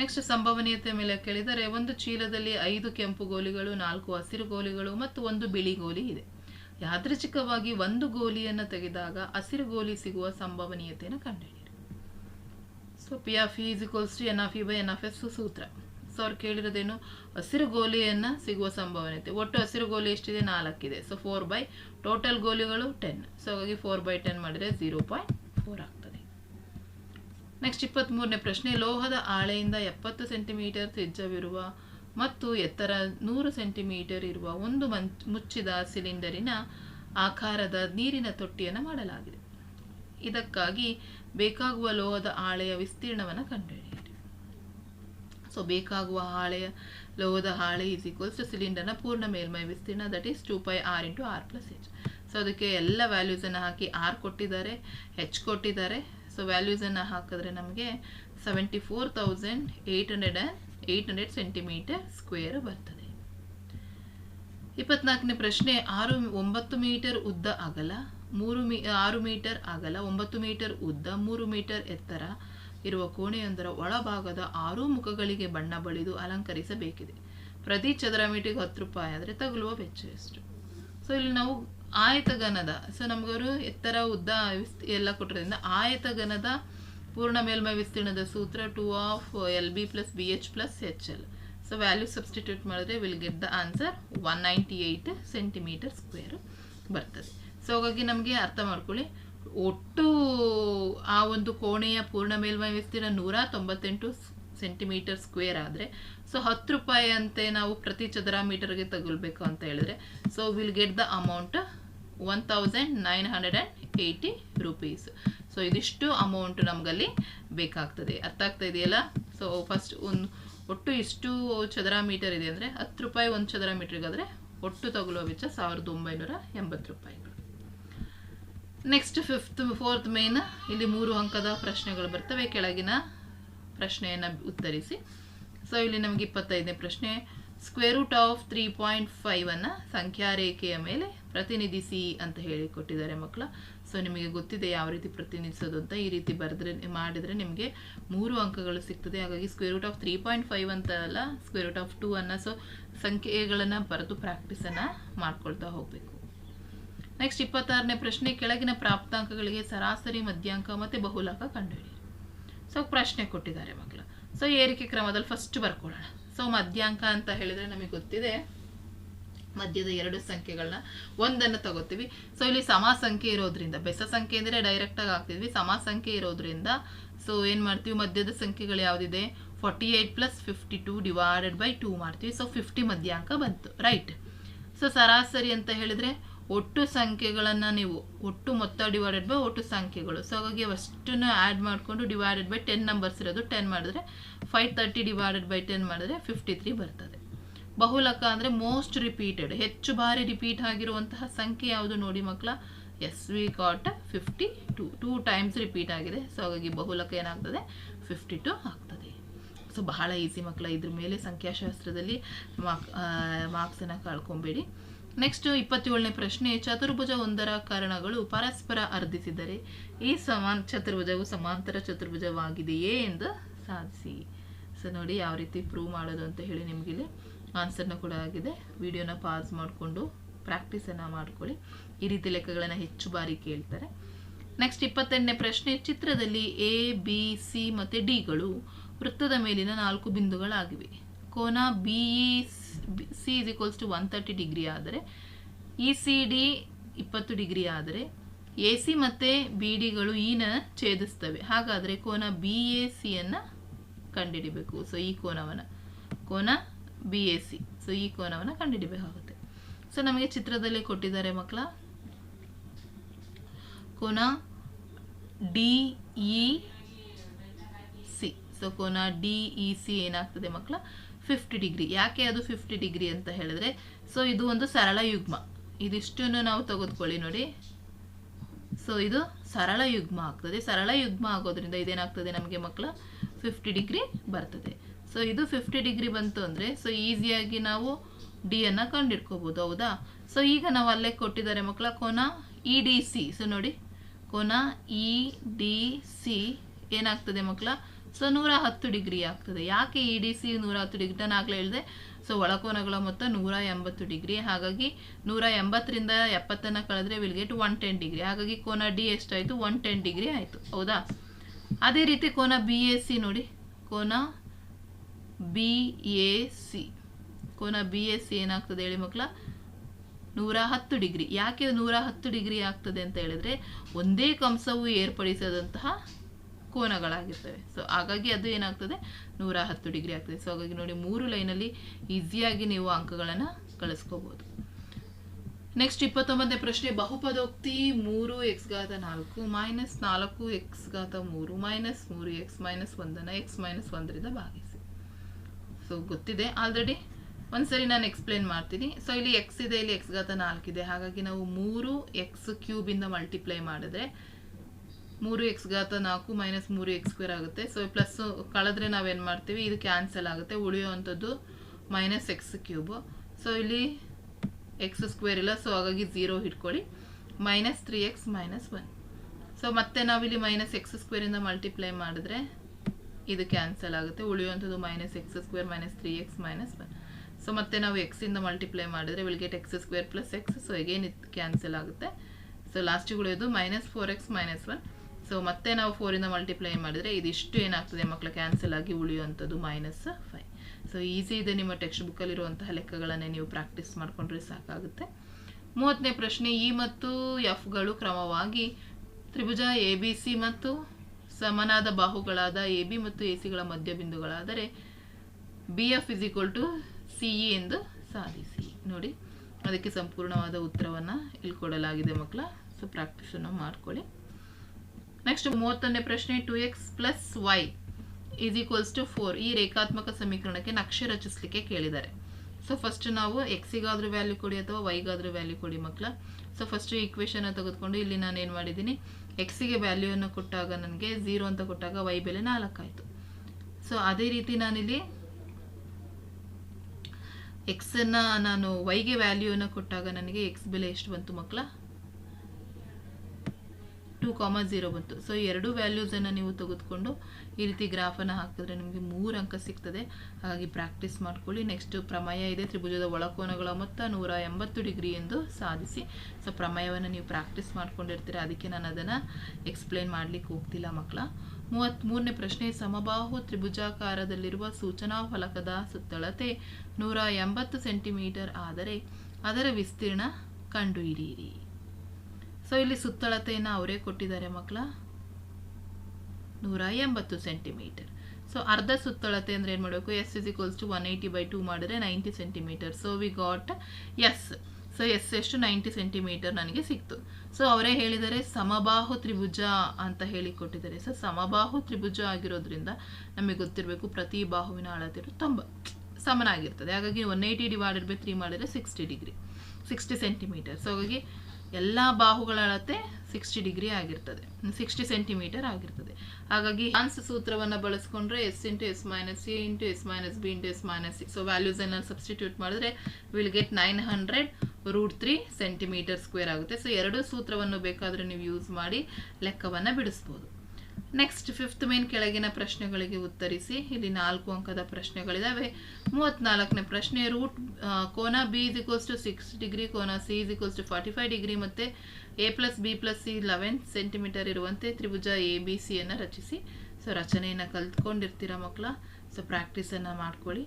ನೆಕ್ಸ್ಟ್ ಸಂಭವನೀಯತೆ ಮೇಲೆ ಕೇಳಿದರೆ, ಒಂದು ಚೀಲದಲ್ಲಿ ಐದು ಕೆಂಪು ಗೋಲಿಗಳು, ನಾಲ್ಕು ಹಸಿರು ಗೋಲಿಗಳು ಮತ್ತು ಒಂದು ಬಿಳಿ ಗೋಲಿ ಇದೆ. ಯಾದೃಚ್ಛಿಕವಾಗಿ ಒಂದು ಗೋಲಿಯನ್ನು ತೆಗೆದಾಗ ಹಸಿರು ಗೋಲಿ ಸಿಗುವ ಸಂಭವನೀಯತೆಯನ್ನು ಕಂಡುಹಿಡಿಯಿರಿ. So P of E is equals to N of E by N of S ಸೂತ್ರ. ಸೊ ಅವ್ರು ಕೇಳಿರೋದೇನು? ಹಸಿರು ಗೋಲಿಯನ್ನು ಸಿಗುವ ಸಂಭವನೀಯತೆ. ಒಟ್ಟು ಹಸಿರು ಗೋಲಿ ಎಷ್ಟಿದೆ? ನಾಲ್ಕಿದೆ. ಸೊ ಫೋರ್ ಬೈ ಟೋಟಲ್ ಗೋಲಿಗಳು ಟೆನ್ ಸೊ ಹಾಗಾಗಿ ಫೋರ್ ಬೈ ಟೆನ್ ಮಾಡಿದರೆ ಜೀರೋ ಪಾಯಿಂಟ್ ಫೋರ್ ಆಗ್ತದೆ. ನೆಕ್ಸ್ಟ್ ಇಪ್ಪತ್ತ್ಮೂರನೇ ಪ್ರಶ್ನೆ. ಲೋಹದ ಹಾಳೆಯಿಂದ ಎಪ್ಪತ್ತು ಸೆಂಟಿಮೀಟರ್ ತ್ರಿಜ್ಯವಿರುವ ಮತ್ತು ಎತ್ತರ ನೂರು ಸೆಂಟಿಮೀಟರ್ ಇರುವ ಒಂದು ಮಂಚ್ ಮುಚ್ಚಿದ ಸಿಲಿಂಡರಿನ ಆಕಾರದ ನೀರಿನ ತೊಟ್ಟಿಯನ್ನು ಮಾಡಲಾಗಿದೆ. ಇದಕ್ಕಾಗಿ ಬೇಕಾಗುವ ಲೋಹದ ಹಾಳೆಯ ವಿಸ್ತೀರ್ಣವನ್ನು ಕಂಡುಹಿಡಿಯಿರಿ. ಸೊ ಬೇಕಾಗುವ ಹಾಳೆಯ, ಲೋಹದ ಹಾಳೆ ಈಸ್ ಈಕ್ವಲ್ಸ್ ಟು ಸಿಲಿಂಡರ್ನ ಪೂರ್ಣ ಮೇಲ್ಮೈ ವಿಸ್ತೀರ್ಣ that is two pi R into R plus H so ಅದಕ್ಕೆ ಎಲ್ಲ ವ್ಯಾಲ್ಯೂಸನ್ನು ಹಾಕಿ ಆರ್ ಕೊಟ್ಟಿದ್ದಾರೆ ಹೆಚ್ ಕೊಟ್ಟಿದ್ದಾರೆ. ಸೊ ವ್ಯಾಲ್ಯೂಸನ್ನು ಹಾಕಿದ್ರೆ ನಮಗೆ seventy four thousand eight hundred and eight hundred centimetre square ಬರ್ತದೆ. ಇಪ್ಪತ್ನಾಲ್ಕನೇ ಪ್ರಶ್ನೆ, ಆರು, ಒಂಬತ್ತು ಮೀಟರ್ ಉದ್ದ ಅಗಲ, ಮೂರು ಮೀ, ಆರು ಮೀಟರ್ ಅಗಲ, ಒಂಬತ್ತು ಮೀಟರ್ ಉದ್ದ, ಮೂರು ಮೀಟರ್ ಎತ್ತರ ಇರುವ ಕೋಣೆಯೊಂದರ ಒಳಭಾಗದ ಆರು ಮುಖಗಳಿಗೆ ಬಣ್ಣ ಬಳಿದು ಅಲಂಕರಿಸಬೇಕಿದೆ. ಪ್ರತಿ ಚದರ ಮೀಟರ್ಗೆ ಹತ್ತು ರೂಪಾಯಿ ಆದರೆ ತಗುಲುವ ವೆಚ್ಚ ಎಷ್ಟು? ಸೊ ಇಲ್ಲಿ ನಾವು ಆಯತಗನದ ಸೊ ನಮಗವರು ಎತ್ತರ, ಉದ್ದ ಎಲ್ಲ ಕೊಟ್ಟಿರೋದ್ರಿಂದ ಆಯತಘನದ ಪೂರ್ಣ ಮೇಲ್ಮೈ ವಿಸ್ತೀರ್ಣದ ಸೂತ್ರ two of L B plus B H plus H L so value substitute ಮಾಡಿದ್ರೆ will get the answer one ninety eight centimetre square ಬರ್ತದೆ. ಸೊ ಹಾಗಾಗಿ ನಮಗೆ ಅರ್ಥ ಮಾಡ್ಕೊಳ್ಳಿ. ಒಟ್ಟು ಆ ಒಂದು ಕೋಣೆಯ ಪೂರ್ಣ ಮೇಲ್ಮೈ ವಿಸ್ತೀರ್ಣ ನೂರ ತೊಂಬತ್ತೆಂಟು ಸೆಂಟಿಮೀಟರ್ ಸ್ಕ್ವೇರ್ ಆದರೆ ಸೊ ಹತ್ತು ರೂಪಾಯಿ ಅಂತೆ ನಾವು ಪ್ರತಿ ಚದರ ಮೀಟರ್ಗೆ ತಗೊಳ್ಬೇಕು ಅಂತ ಹೇಳಿದ್ರೆ so will get the amount one thousand nine hundred and eighty rupees so ಇದಿಷ್ಟು ಅಮೌಂಟ್ ನಮಗಲ್ಲಿ ಬೇಕಾಗ್ತದೆ. ಅರ್ಥ ಆಗ್ತಾ ಇದೆಯಲ್ಲ? ಸೊ ಫಸ್ಟ್ ಒಂದು ಒಟ್ಟು ಇಷ್ಟು ಚದರ ಮೀಟರ್ ಇದೆ ಅಂದರೆ ಹತ್ತು ರೂಪಾಯಿ ಒಂದು ಚದರ ಮೀಟರ್ಗಾದರೆ ಒಟ್ಟು ತಗೊಳ್ಳೋ ವೆಚ್ಚ ಸಾವಿರದ ಒಂಬೈನೂರ ಎಂಬತ್ತು ರೂಪಾಯಿಗಳು ನೆಕ್ಸ್ಟ್ ಫಿಫ್ತ್ ಫೋರ್ತ್ ಮೇನ್ ಇಲ್ಲಿ ಮೂರು ಅಂಕದ ಪ್ರಶ್ನೆಗಳು ಬರ್ತವೆ. ಕೆಳಗಿನ ಪ್ರಶ್ನೆಯನ್ನು ಉತ್ತರಿಸಿ. ಸೊ ಇಲ್ಲಿ ನಮಗೆ ಇಪ್ಪತ್ತೈದನೇ ಪ್ರಶ್ನೆ. Square root of three point ಫೈವನ್ನು ಸಂಖ್ಯಾ ರೇಖೆಯ ಮೇಲೆ ಪ್ರತಿನಿಧಿಸಿ ಅಂತ ಹೇಳಿ ಕೊಟ್ಟಿದ್ದಾರೆ ಮಕ್ಕಳ. ಸೊ ನಿಮಗೆ ಗೊತ್ತಿದೆ ಯಾವ ರೀತಿ ಪ್ರತಿನಿಧಿಸೋದು ಅಂತ. ಈ ರೀತಿ ಬರೆದ್ರೆ, ಮಾಡಿದರೆ ನಿಮಗೆ ಮೂರು ಅಂಕಗಳು ಸಿಗ್ತದೆ. ಹಾಗಾಗಿ square root of three point five ಅಂತ ಅಲ್ಲ ಸ್ಕ್ವೇರ್ ರೂಟ್ ಆಫ್ ಟೂ ಅನ್ನು. ಸೊ ಸಂಖ್ಯೆಗಳನ್ನು ಬರೆದು ಪ್ರಾಕ್ಟೀಸನ್ನು ಮಾಡ್ಕೊಳ್ತಾ ಹೋಗಬೇಕು. ನೆಕ್ಸ್ಟ್ ಇಪ್ಪತ್ತಾರನೇ ಪ್ರಶ್ನೆ, ಕೆಳಗಿನ ಪ್ರಾಪ್ತಾಂಕಗಳಿಗೆ ಸರಾಸರಿ, ಮಧ್ಯಾಂಕ ಮತ್ತು ಬಹುಲಾಂಕ ಕಂಡುಹಿಡಿಯಿರಿ. ಸೊ ಪ್ರಶ್ನೆ ಕೊಟ್ಟಿದ್ದಾರೆ ಮಕ್ಕಳು. ಸೊ ಏರಿಕೆ ಕ್ರಮದಲ್ಲಿ ಫಸ್ಟ್ ಬರ್ಕೊಳ್ಳೋಣ. ಸೊ ಮಧ್ಯಾಂಕ ಅಂತ ಹೇಳಿದರೆ ನಮಗೆ ಗೊತ್ತಿದೆ. ಮಧ್ಯದ ಎರಡು ಸಂಖ್ಯೆಗಳನ್ನ ಒಂದನ್ನು ತಗೋತೀವಿ. ಸೊ ಇಲ್ಲಿ ಸಮ ಸಂಖ್ಯೆ ಇರೋದ್ರಿಂದ, ಬೆಸ ಸಂಖ್ಯೆ ಅಂದರೆ ಡೈರೆಕ್ಟಾಗಿ ಹಾಕ್ತಿದ್ವಿ. ಸಮ ಸಂಖ್ಯೆ ಇರೋದ್ರಿಂದ ಸೊ ಏನು ಮಾಡ್ತೀವಿ? ಮಧ್ಯದ ಸಂಖ್ಯೆಗಳು ಯಾವುದಿದೆ? Forty eight plus fifty two divided by two ಮಾಡ್ತೀವಿ. ಸೊ ಫಿಫ್ಟಿ ಮಧ್ಯಾಂಕ ಬಂತು ರೈಟ್ ಸೊ ಸರಾಸರಿ ಅಂತ ಹೇಳಿದರೆ ಒಟ್ಟು ಸಂಖ್ಯೆಗಳನ್ನು ನೀವು, ಒಟ್ಟು ಮೊತ್ತ ಡಿವೈಡೆಡ್ ಬೈ ಒಟ್ಟು ಸಂಖ್ಯೆಗಳು. ಸೊ ಹಾಗಾಗಿ ಅಷ್ಟನ್ನು ಆ್ಯಡ್ ಮಾಡಿಕೊಂಡು ಡಿವೈಡೆಡ್ ಬೈ ಟೆನ್ ನಂಬರ್ಸ್ ಇರೋದು. ಟೆನ್ ಮಾಡಿದ್ರೆ five thirty divided by ten ಮಾಡಿದ್ರೆ ಫಿಫ್ಟಿ ತ್ರೀ ಬರ್ತದೆ. ಬಹುಲಕ ಅಂದರೆ ಮೋಸ್ಟ್ ರಿಪೀಟೆಡ್ ಹೆಚ್ಚು ಬಾರಿ ರಿಪೀಟ್ ಆಗಿರುವಂತಹ ಸಂಖ್ಯೆ ಯಾವುದು ನೋಡಿ ಮಕ್ಕಳ? Yes we got fifty two two times repeat ಆಗಿದೆ. ಸೊ ಹಾಗಾಗಿ ಬಹುಲಕ ಏನಾಗ್ತದೆ? ಫಿಫ್ಟಿ ಟು ಆಗ್ತದೆ. ಸೊ ಬಹಳ ಈಸಿ ಮಕ್ಕಳ, ಇದ್ರ ಮೇಲೆ ಸಂಖ್ಯಾಶಾಸ್ತ್ರದಲ್ಲಿ ಮಾರ್ಕ್ ಮಾರ್ಕ್ಸನ್ನು ಕಳ್ಕೊಬೇಡಿ. ನೆಕ್ಸ್ಟ್ ಇಪ್ಪತ್ತೇಳನೇ ಪ್ರಶ್ನೆ, ಚತುರ್ಭುಜ ಒಂದರ ಕಾರಣಗಳು ಪರಸ್ಪರ ಅರ್ಧಿಸಿದರೆ ಈ ಸಮಾನ್, ಚತುರ್ಭುಜವು ಸಮಾಂತರ ಚತುರ್ಭುಜವಾಗಿದೆಯೇ ಎಂದು ಸಾಧಿಸಿ. ಸೊ ನೋಡಿ ಯಾವ ರೀತಿ ಪ್ರೂವ್ ಮಾಡೋದು ಅಂತ ಹೇಳಿ ನಿಮಗಿಲ್ಲಿ. ಆನ್ಸರ್ನ ಕೂಡ ಆಗಿದೆ. ವಿಡಿಯೋನ ಪಾಸ್ ಮಾಡಿಕೊಂಡು ಪ್ರಾಕ್ಟೀಸನ್ನು ಮಾಡ್ಕೊಳ್ಳಿ. ಈ ರೀತಿ ಲೆಕ್ಕಗಳನ್ನು ಹೆಚ್ಚು ಬಾರಿ ಕೇಳ್ತಾರೆ. ನೆಕ್ಸ್ಟ್ ಇಪ್ಪತ್ತೆಂಟನೇ ಪ್ರಶ್ನೆ, ಚಿತ್ರದಲ್ಲಿ ಎ ಬಿ ಸಿ ಮತ್ತು ಡಿಗಳು ವೃತ್ತದ ಮೇಲಿನ ನಾಲ್ಕು ಬಿಂದುಗಳಾಗಿವೆ. ಕೋನ B C is equals to one thirty degree ಆದರೆ ಇ ಸಿ ಡಿ ಇಪ್ಪತ್ತು ಡಿಗ್ರಿ ಆದರೆ ಎ ಸಿ ಮತ್ತು ಬಿ ಡಿಗಳು ಈನ ಛೇದಿಸ್ತವೆ. ಹಾಗಾದರೆ ಕೋನ ಬಿ ಎ ಸಿಯನ್ನು ಕಂಡುಹಿಡಿಬೇಕು. ಸೊ ಈ ಕೋನವನ್ನು. ಕೋನ ಬಿ ಎ ಸಿ ಸೊ ಈ ಕೋನವನ್ನು ಕಂಡುಹಿಡಿಬೇಕಾಗುತ್ತೆ. ಸೊ ನಮಗೆ ಚಿತ್ರದಲ್ಲಿ ಕೊಟ್ಟಿದ್ದಾರೆ ಮಕ್ಕಳ. ಕೋನ ಡಿ ಇ ಸಿ ಸೊ ಕೋನ ಡಿ ಇ ಸಿ ಏನಾಗ್ತದೆ ಮಕ್ಕಳ? ಫಿಫ್ಟಿ ಡಿಗ್ರಿ ಯಾಕೆ ಅದು ಫಿಫ್ಟಿ ಡಿಗ್ರಿ ಅಂತ ಹೇಳಿದ್ರೆ? ಸೊ ಇದು ಒಂದು ಸರಳ ಯುಗ್ಮ. ಇದಿಷ್ಟನ್ನು ನಾವು ತೆಗೆದುಕೊಳ್ಳಿ ನೋಡಿ. ಸೊ ಇದು ಸರಳ ಯುಗ್ಮ ಆಗ್ತದೆ. ಸರಳ ಯುಗ್ಮ ಆಗೋದ್ರಿಂದ ಇದೇನಾಗ್ತದೆ ನಮಗೆ ಮಕ್ಕಳ? ಫಿಫ್ಟಿ ಡಿಗ್ರಿ ಬರ್ತದೆ. ಸೊ ಇದು ಫಿಫ್ಟಿ ಡಿಗ್ರಿ ಬಂತು ಅಂದರೆ ಸೊ ಈಸಿಯಾಗಿ ನಾವು ಡಿ ಅನ್ನು ಕಂಡುಹಿಡ್ಕೋಬೋದು ಹೌದಾ? ಸೊ ಈಗ ನಾವು ಅಲ್ಲೇ ಕೊಟ್ಟಿದ್ದಾರೆ ಮಕ್ಕಳ, ಕೋನ ಇ ಡಿ ಸಿ ಸೊ ನೋಡಿ, ಕೋನ ಇ ಡಿ ಸಿ ಏನಾಗ್ತದೆ ಮಕ್ಕಳ? ಸೊ ನೂರ ಹತ್ತು ಡಿಗ್ರಿ ಆಗ್ತದೆ. ಯಾಕೆ ಇ ಡಿ ಸಿ ನೂರ ಹತ್ತು ಡಿಗ್ರಿ ನಾನು ಆಗಲೇ ಹೇಳಿದೆ. ಸೊ ಒಳಕೋನಗಳ ಮೊತ್ತ ನೂರ ಎಂಬತ್ತು ಡಿಗ್ರಿ ಹಾಗಾಗಿ, ನೂರ ಎಂಬತ್ತರಿಂದ ಎಪ್ಪತ್ತನ್ನು ಕಳೆದ್ರೆ will get one ten degree ಹಾಗಾಗಿ, ಕೋನ ಡಿ ಎಷ್ಟಾಯಿತು? ಒನ್ ಟೆನ್ ಡಿಗ್ರಿ ಆಯಿತು. ಹೌದಾ? ಅದೇ ರೀತಿ ಕೋನ ಬಿ ಎ ಸಿ ನೋಡಿ. ಕೋನ ಬಿ ಎ ಸಿ ಕೋನ ಬಿ ಎ ಸಿ ಏನಾಗ್ತದೆ ಹೇಳಿ ಮಕ್ಕಳ? ನೂರ ಹತ್ತು ಡಿಗ್ರಿ. ಯಾಕೆ ನೂರ ಹತ್ತು ಡಿಗ್ರಿ ಆಗ್ತದೆ ಅಂತ ಹೇಳಿದ್ರೆ ಒಂದೇ ಕಂಸವು ಏರ್ಪಡಿಸದಂತಹ ಕೋನಗಳಾಗಿರ್ತವೆ. ಸೊ ಹಾಗಾಗಿ ಅದು ಏನಾಗ್ತದೆ? ನೂರ ಹತ್ತು ಡಿಗ್ರಿ ಆಗ್ತದೆ. ಸೊ ಹಾಗಾಗಿ ನೋಡಿ ಮೂರು ಲೈನಲ್ಲಿ ಈಸಿಯಾಗಿ ನೀವು ಅಂಕಗಳನ್ನು ಕಳಿಸ್ಕೋಬೋದು. ನೆಕ್ಸ್ಟ್ ಇಪ್ಪತ್ತೊಂಬತ್ತನೇ ಪ್ರಶ್ನೆ. ಬಹುಪದೋಕ್ತಿ ಮೂರು ಎಕ್ಸ್ ಘಾತ ನಾಲ್ಕು ಮೈನಸ್ ನಾಲ್ಕು ಎಕ್ಸ್ ಘಾತ ಮೂರು ಮೈನಸ್ ಮೂರು ಎಕ್ಸ್ ಮೈನಸ್ ಒಂದನ್ನು ಎಕ್ಸ್ ಮೈನಸ್ ಒಂದರಿಂದ ಭಾಗಿಸಿ. ಸೊ ಗೊತ್ತಿದೆ. ಆಲ್ರೆಡಿ ಒಂದ್ಸರಿ ನಾನು ಎಕ್ಸ್ಪ್ಲೇನ್ ಮಾಡ್ತೀನಿ. ಸೊ ಇಲ್ಲಿ ಎಕ್ಸ್ ಇದೆ, ಇಲ್ಲಿ ಎಕ್ಸ್ ಘಾತ ನಾಲ್ಕಿದೆ ಹಾಗಾಗಿ ನಾವು ಮೂರು ಎಕ್ಸ್ ಕ್ಯೂಬಿಂದ ಮಲ್ಟಿಪ್ಲೈ ಮಾಡಿದ್ರೆ ಮೂರು ಎಕ್ಸ್ ಘಾತ ನಾಲ್ಕು ಮೈನಸ್ ಮೂರು ಎಕ್ಸ್ ಸ್ಕ್ವೇರ್ ಆಗುತ್ತೆ. ಸೊ ಪ್ಲಸ್ ಕಳೆದ್ರೆ ನಾವೇನು ಮಾಡ್ತೀವಿ? ಇದು ಕ್ಯಾನ್ಸಲ್ ಆಗುತ್ತೆ. ಉಳಿಯುವಂಥದ್ದು ಮೈನಸ್ ಎಕ್ಸ್ ಕ್ಯೂಬು ಸೊ ಇಲ್ಲಿ ಎಕ್ಸ್ ಸ್ಕ್ವೇರ್ ಇಲ್ಲ. ಸೊ ಹಾಗಾಗಿ zero ಹಿಡ್ಕೊಳ್ಳಿ. Minus three X minus one so ಮತ್ತೆ ನಾವಿಲ್ಲಿ ಮೈನಸ್ ಎಕ್ಸ್ ಸ್ಕ್ವೇರಿಂದ ಮಲ್ಟಿಪ್ಲೈ ಮಾಡಿದ್ರೆ ಇದು ಕ್ಯಾನ್ಸಲ್ ಆಗುತ್ತೆ. ಉಳಿಯುವಂಥದ್ದು minus X square minus three X minus one so ಮತ್ತೆ ನಾವು ಎಕ್ಸಿಂದ ಮಲ್ಟಿಪ್ಲೈ ಮಾಡಿದ್ರೆ will get X square plus X so again ಇದು ಕ್ಯಾನ್ಸಲ್ ಆಗುತ್ತೆ. ಸೊ ಲಾಸ್ಟಿಗೆ ಉಳಿಯೋದು minus four X minus one so ಮತ್ತೆ ನಾವು ಫೋರಿಂದ ಮಲ್ಟಿಪ್ಲೈ ಮಾಡಿದರೆ ಇದಿಷ್ಟು ಏನಾಗ್ತದೆ ಮಕ್ಕಳ ಕ್ಯಾನ್ಸಲ್ ಆಗಿ ಉಳಿಯುವಂಥದ್ದು ಮೈನಸ್ ಫೈವ್ ಸೊ ಈಸಿ ಇದೆ ನಿಮ್ಮ ಟೆಕ್ಸ್ಟ್ ಬುಕ್ಕಲ್ಲಿರುವಂತಹ ಲೆಕ್ಕಗಳನ್ನೇ ನೀವು ಪ್ರಾಕ್ಟೀಸ್ ಮಾಡಿಕೊಂಡ್ರೆ ಸಾಕಾಗುತ್ತೆ. ಮೂವತ್ತನೇ ಪ್ರಶ್ನೆ ಇ ಮತ್ತು ಎಫ್ಗಳು ಕ್ರಮವಾಗಿ ತ್ರಿಭುಜ ಎ ಬಿ ಸಿ ಮತ್ತು ಸಮನಾದ ಬಾಹುಗಳಾದ ಎ ಬಿ ಮತ್ತು ಎ ಸಿಗಳ ಮಧ್ಯಬಿಂದುಗಳಾದರೆ B F is equal to C E ಎಂದು ಸಾಧಿಸಿ. ನೋಡಿ, ಅದಕ್ಕೆ ಸಂಪೂರ್ಣವಾದ ಉತ್ತರವನ್ನು ಇಲ್ಲಿ ಕೊಡಲಾಗಿದೆ ಮಕ್ಕಳ. ಸೊ ಪ್ರಾಕ್ಟೀಸನ್ನು ಮಾಡ್ಕೊಳ್ಳಿ. ನೆಕ್ಸ್ಟ್ ಮೂವತ್ತೊಂದನೇ ಪ್ರಶ್ನೆ two X plus Y is equals to four ಈ ರೇಖಾತ್ಮಕ ಸಮೀಕರಣಕ್ಕೆ ನಕ್ಷೆ ರಚಿಸಲಿಕ್ಕೆ ಕೇಳಿದ್ದಾರೆ. ಸೊ ಫಸ್ಟ್ ನಾವು ಎಕ್ಸಿಗಾದ್ರೂ ವ್ಯಾಲ್ಯೂ ಕೊಡಿ ಅಥವಾ ವೈಗಾದ್ರೂ ವ್ಯಾಲ್ಯೂ ಕೊಡಿ ಮಕ್ಕಳ. ಸೊ ಫಸ್ಟ್ ಈಕ್ವೇಷನ್ ತೆಗೆದುಕೊಂಡು ಇಲ್ಲಿ ನಾನು ಏನು ಮಾಡಿದ್ದೀನಿ? ಎಕ್ಸಿಗೆ ವ್ಯಾಲ್ಯೂವನ್ನು ಕೊಟ್ಟಾಗ ನನಗೆ ಝೀರೋ ಅಂತ ಕೊಟ್ಟಾಗ ವೈ ಬೆಲೆ ನಾಲ್ಕಾಯಿತು ಸೊ ಅದೇ ರೀತಿ ನಾನಿಲ್ಲಿ ಎಕ್ಸನ್ನು ನಾನು ವೈಗೆ ವ್ಯಾಲ್ಯೂವನ್ನು ಕೊಟ್ಟಾಗ ನನಗೆ ಎಕ್ಸ್ ಬೆಲೆ ಎಷ್ಟು ಬಂತು ಮಕ್ಕಳ ಟೂ ಕಾಮ ಝೀರೋ ಬಂತು. ಸೊ ಎರಡು ವ್ಯಾಲ್ಯೂಸನ್ನು ನೀವು ತೆಗೆದುಕೊಂಡು ಈ ರೀತಿ ಗ್ರಾಫನ್ನು ಹಾಕಿದ್ರೆ ನಿಮಗೆ ಮೂರು ಅಂಕ ಸಿಗ್ತದೆ. ಹಾಗಾಗಿ ಪ್ರಾಕ್ಟೀಸ್ ಮಾಡ್ಕೊಳ್ಳಿ. ನೆಕ್ಸ್ಟ್ ಪ್ರಮೇಯ ಇದೆ. ತ್ರಿಭುಜದ ಒಳಕೋನಗಳ ಮೊತ್ತ ನೂರ ಎಂಬತ್ತು ಡಿಗ್ರಿ ಎಂದು ಸಾಧಿಸಿ. ಸೊ ಪ್ರಮೇಯವನ್ನು ನೀವು ಪ್ರಾಕ್ಟೀಸ್ ಮಾಡ್ಕೊಂಡಿರ್ತೀರ. ಅದಕ್ಕೆ ನಾನು ಅದನ್ನು ಎಕ್ಸ್ಪ್ಲೇನ್ ಮಾಡಲಿಕ್ಕೆ ಹೋಗ್ತಿಲ್ಲ ಮಕ್ಕಳ. ಮೂವತ್ತ್ಮೂರನೇ ಪ್ರಶ್ನೆ, ಸಮಬಾಹು ತ್ರಿಭುಜಾಕಾರದಲ್ಲಿರುವ ಸೂಚನಾ ಫಲಕದ ಸುತ್ತಳತೆ ನೂರ ಎಂಬತ್ತು ಸೆಂಟಿಮೀಟರ್ ಆದರೆ ಅದರ ವಿಸ್ತೀರ್ಣ ಕಂಡುಹಿಡಿಯಿರಿ. ಸೊ ಇಲ್ಲಿ ಸುತ್ತಳತೆಯನ್ನು ಅವರೇ ಕೊಟ್ಟಿದ್ದಾರೆ ಮಕ್ಕಳ. ನೂರ ಎಂಬತ್ತು ಸೆಂಟಿಮೀಟರ್. ಸೊ ಅರ್ಧ ಸುತ್ತಳತೆ ಅಂದರೆ ಏನು ಮಾಡಬೇಕು? S is equals to one eighty by two ಮಾಡಿದ್ರೆ ninety centimetre. So we got S so S ಎಷ್ಟು? ನೈಂಟಿ ಸೆಂಟಿಮೀಟರ್ ನನಗೆ ಸಿಕ್ತು. ಸೊ ಅವರೇ ಹೇಳಿದರೆ ಸಮಬಾಹು ತ್ರಿಭುಜ ಅಂತ ಹೇಳಿ ಕೊಟ್ಟಿದ್ದಾರೆ. ಸೊ ಸಮಬಾಹು ತ್ರಿಭುಜ ಆಗಿರೋದ್ರಿಂದ ನಮಗೆ ಗೊತ್ತಿರಬೇಕು ಪ್ರತಿ ಬಾಹುವಿನ ಅಳತೆ ತುಂಬ ಸಮನಾಗಿರ್ತದೆ. ಹಾಗಾಗಿ one eighty divided by three ಮಾಡಿದರೆ sixty degree sixty centimetre so ಹಾಗಾಗಿ ಎಲ್ಲ ಬಾಹುಗಳ ಅಳತೆ ಸಿಕ್ಸ್ಟಿ ಡಿಗ್ರಿ ಆಗಿರ್ತದೆ. ಸಿಕ್ಸ್ಟಿ ಸೆಂಟಿಮೀಟರ್ ಆಗಿರ್ತದೆ. ಹಾಗಾಗಿ ಆನ್ಸ್ ಸೂತ್ರವನ್ನು ಬಳಸ್ಕೊಂಡ್ರೆ S into S minus C into S minus B into S minus C so ವ್ಯಾಲ್ಯೂಸನ್ನು substitute ಮಾಡಿದ್ರೆ will get nine hundred root three centimetre square ಆಗುತ್ತೆ. ಸೊ ಎರಡು ಸೂತ್ರವನ್ನು ಬೇಕಾದರೆ ನೀವು ಯೂಸ್ ಮಾಡಿ ಲೆಕ್ಕವನ್ನು ಬಿಡಿಸ್ಬೋದು. ನೆಕ್ಸ್ಟ್ ಫಿಫ್ತ್ ಮೇನ್ ಕೆಳಗಿನ ಪ್ರಶ್ನೆಗಳಿಗೆ ಉತ್ತರಿಸಿ. ಇಲ್ಲಿ ನಾಲ್ಕು ಅಂಕದ ಪ್ರಶ್ನೆಗಳಿದ್ದಾವೆ ಮೂವತ್ತ್ನಾಲ್ಕನೇ ಪ್ರಶ್ನೆ ರೂಟ್ ಕೋನ B is to six degree ಕೋನ C is to forty five degree ಮತ್ತು A plus B plus C eleven centimetre ಇರುವಂತೆ ತ್ರಿಭುಜ ಎ ಬಿ ಸಿಯನ್ನು ರಚಿಸಿ. ಸೊ ರಚನೆಯನ್ನು ಕಲ್ತ್ಕೊಂಡಿರ್ತೀರ ಮಕ್ಕಳ? ಸೊ ಪ್ರಾಕ್ಟೀಸನ್ನು ಮಾಡ್ಕೊಳ್ಳಿ.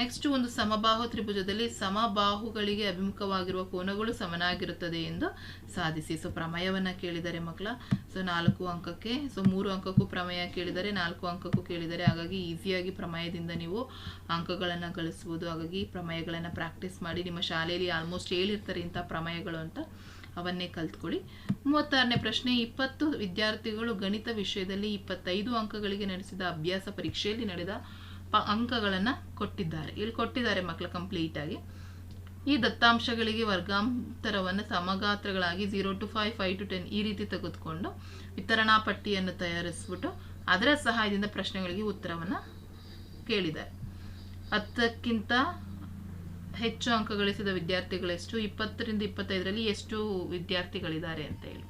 ನೆಕ್ಸ್ಟ್ ಒಂದು ಸಮಬಾಹು ತ್ರಿಭುಜದಲ್ಲಿ ಸಮಬಾಹುಗಳಿಗೆ ಅಭಿಮುಖವಾಗಿರುವ ಕೋನಗಳು ಸಮನಾಗಿರುತ್ತದೆ ಎಂದು ಸಾಧಿಸಿ. ಸೊ ಪ್ರಮೇಯವನ್ನು ಕೇಳಿದರೆ ಮಕ್ಕಳ ಸೊ ನಾಲ್ಕು ಅಂಕಕ್ಕೆ ಸೊ ಮೂರು ಅಂಕಕ್ಕೂ ಪ್ರಮೇಯ ಕೇಳಿದರೆ ನಾಲ್ಕು ಅಂಕಕ್ಕೂ ಕೇಳಿದರೆ ಹಾಗಾಗಿ ಈಸಿಯಾಗಿ ಪ್ರಮೇಯದಿಂದ ನೀವು ಅಂಕಗಳನ್ನು ಗಳಿಸ್ಬೋದು ಹಾಗಾಗಿ ಪ್ರಮೇಯಗಳನ್ನು ಪ್ರಾಕ್ಟೀಸ್ ಮಾಡಿ ನಿಮ್ಮ ಶಾಲೆಯಲ್ಲಿ ಆಲ್ಮೋಸ್ಟ್ ಹೇಳಿರ್ತಾರೆ ಇಂಥ ಪ್ರಮೇಯಗಳು ಅಂತ. ಅವನ್ನೇ ಕಲ್ತ್ಕೊಳ್ಳಿ. ಮೂವತ್ತಾರನೇ ಪ್ರಶ್ನೆ, ಇಪ್ಪತ್ತು ವಿದ್ಯಾರ್ಥಿಗಳು ಗಣಿತ ವಿಷಯದಲ್ಲಿ ಇಪ್ಪತ್ತೈದು ಅಂಕಗಳಿಗೆ ನಡೆಸಿದ ಅಭ್ಯಾಸ ಪರೀಕ್ಷೆಯಲ್ಲಿ ನಡೆದ ಅಂಕಗಳನ್ನು ಕೊಟ್ಟಿದ್ದಾರೆ. ಇಲ್ಲಿ ಕೊಟ್ಟಿದ್ದಾರೆ ಮಕ್ಕಳು ಕಂಪ್ಲೀಟಾಗಿ ಈ ದತ್ತಾಂಶಗಳಿಗೆ ವರ್ಗಾಂತರವನ್ನು ಸಮಗಾತ್ರಗಳಾಗಿ zero to five five to ten ಈ ರೀತಿ ತೆಗೆದುಕೊಂಡು ವಿತರಣಾ ಪಟ್ಟಿಯನ್ನು ತಯಾರಿಸ್ಬಿಟ್ಟು ಅದರ ಸಹಾಯದಿಂದ ಪ್ರಶ್ನೆಗಳಿಗೆ ಉತ್ತರವನ್ನು ಕೇಳಿದ್ದಾರೆ. ಹತ್ತಕ್ಕಿಂತ ಹೆಚ್ಚು ಅಂಕ ಗಳಿಸಿದ ವಿದ್ಯಾರ್ಥಿಗಳೆಷ್ಟು, ಇಪ್ಪತ್ತರಿಂದ ಇಪ್ಪತ್ತೈದರಲ್ಲಿ ಎಷ್ಟು ವಿದ್ಯಾರ್ಥಿಗಳಿದ್ದಾರೆ ಅಂತ ಹೇಳಿ.